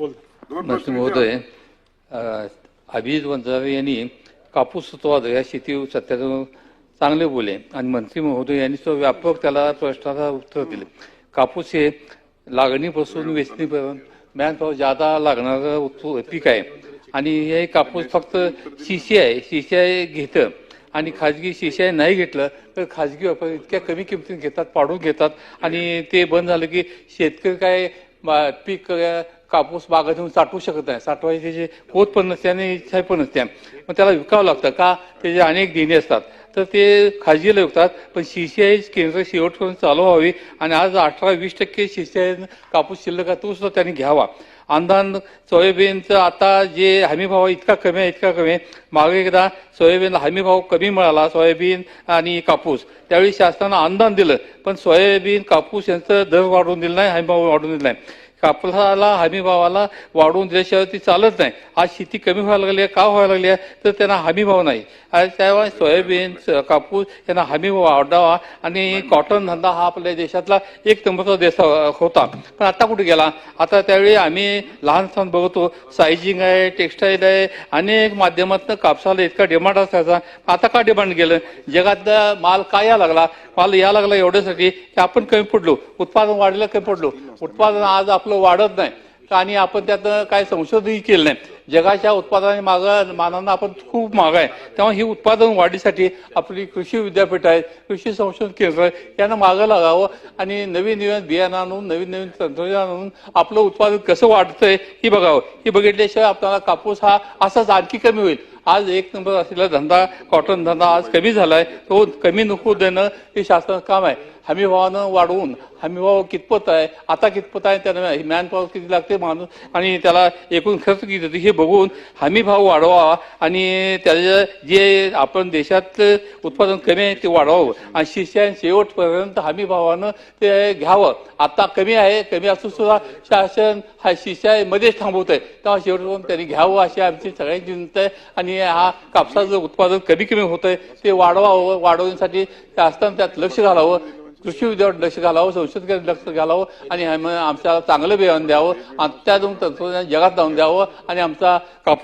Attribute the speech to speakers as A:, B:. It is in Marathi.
A: बोल
B: महोदय अभिजित वंजारे यांनी कापूस उत्पाद या शेती सत्याचं चांगले बोले आणि मंत्री महोदय यांनी तो व्यापक त्याला प्रश्नाला उत्तर दिले. कापूस हे लागणीपासून वेचणीपर्यंत मॅनपावर जादा लागणारं पीक आहे. आणि हे कापूस फक्त सीसीआय सीसीआय घेतं. आणि खाजगी सीसीआय नाही घेतलं तर खाजगी व्यापारी इतक्या कमी किमतीत घेतात पाडून घेतात. आणि ते बंद झालं की शेतकरी काय पीक कापूस बागा देऊन साठवू शकत नाही. साठवायचे जे कोत पण नसते आणि इच्छा पण नसते. मग त्याला विकावं लागतं. का? त्याचे अनेक देणे असतात. तर ते खाजगीला विकतात. पण सीसीआय केंद्र शेवटपर्यंत चालू व्हावी आणि आज अठरा वीस टक्के सीसीआय कापूस शिल्लक आहे तो सुद्धा त्यांनी घ्यावा. अंदान सोयाबीनचं आता जे हमीभाव इतका कमी आहे इतका कमी आहे. मागे एकदा सोयाबीनला हमीभाव कमी मिळाला सोयाबीन आणि कापूस. त्यावेळी शासनानं अनुदान दिलं पण सोयाबीन कापूस यांचं दर वाढवून दिलं नाही हमीभाव वाढवून दिला नाही. कापसाला हमीभावाला वाढवून दिल्याशिवाय ती चालत नाही. आज शेती कमी व्हायला लागली आहे का व्हायला लागली आहे? तर त्यांना हमीभाव नाही. आज त्यामुळे सोयाबीन कापूस यांना हमीभाव वाढावा आणि कॉटन धंदा हा आपल्या देशातला एक नंबरचा देश होता. पण आता कुठे गेला? आता त्यावेळी आम्ही लहान सण बघतो साईजिंग आहे टेक्स्टाईल आहे अनेक माध्यमातून कापसाला इतका डिमांड असायचा. आता का डिमांड गेलं? जगातला माल का या लागला? माल या लागला एवढ्यासाठी की आपण कमी पडलो. उत्पादन वाढलं कमी पडलो. उत्पादन आज आपण आपलं वाढत नाही. आणि आपण त्यात काय संशोधनही केलं नाही. जगाच्या उत्पादना माग मानानं आपण खूप माग आहे. तेव्हा ही उत्पादन वाढीसाठी आपली कृषी विद्यापीठ आहे कृषी संशोधन केंद्र आहे यांना मागं लागावं. आणि नवीन नवीन बियाणं आणून नवीन नवीन तंत्रज्ञान आणून आपलं उत्पादन कसं वाढतंय हे बघावं. हे बघितल्याशिवाय आपल्याला कापूस हा असाच आणखी कमी होईल. आज एक नंबर असलेला धंदा कॉटन धंदा आज कमी झालाय. तो कमी नको देणं हे शासनाचं काम आहे. हमीभावानं वाढवून हमीभाव कितपत आहे आता कितपत आहे त्यांना मॅन पॉवर किती लागते माणूस आणि त्याला एकूण खर्च किती होतो हे बघून हमीभाव वाढवा आणि त्याच्या जे आपण देशात उत्पादन कमी आहे ते वाढवावं. आणि शिष्यान शेवटपर्यंत हमीभावानं ते घ्यावं. आता कमी आहे कमी असून सुद्धा शासन हा शिष्याय मध्येच थांबवत आहे तेव्हा शेवटपर्यंत त्यांनी घ्यावं अशी आमची सगळ्यांची विनंती आहे. आणि हा कापसाचं उत्पादन कमी कमी होत आहे ते वाढवावं वाढवण्यासाठी शासनानं त्यात लक्ष घालावं. कृषी विद्यावर लक्ष घालावं संशोधकांनी लक्ष घालावं आणि आमच्या चांगलं बियाणं द्यावं आणि त्यातून तंत्रज्ञान जगात जाऊन द्यावं आणि आमचा कापूस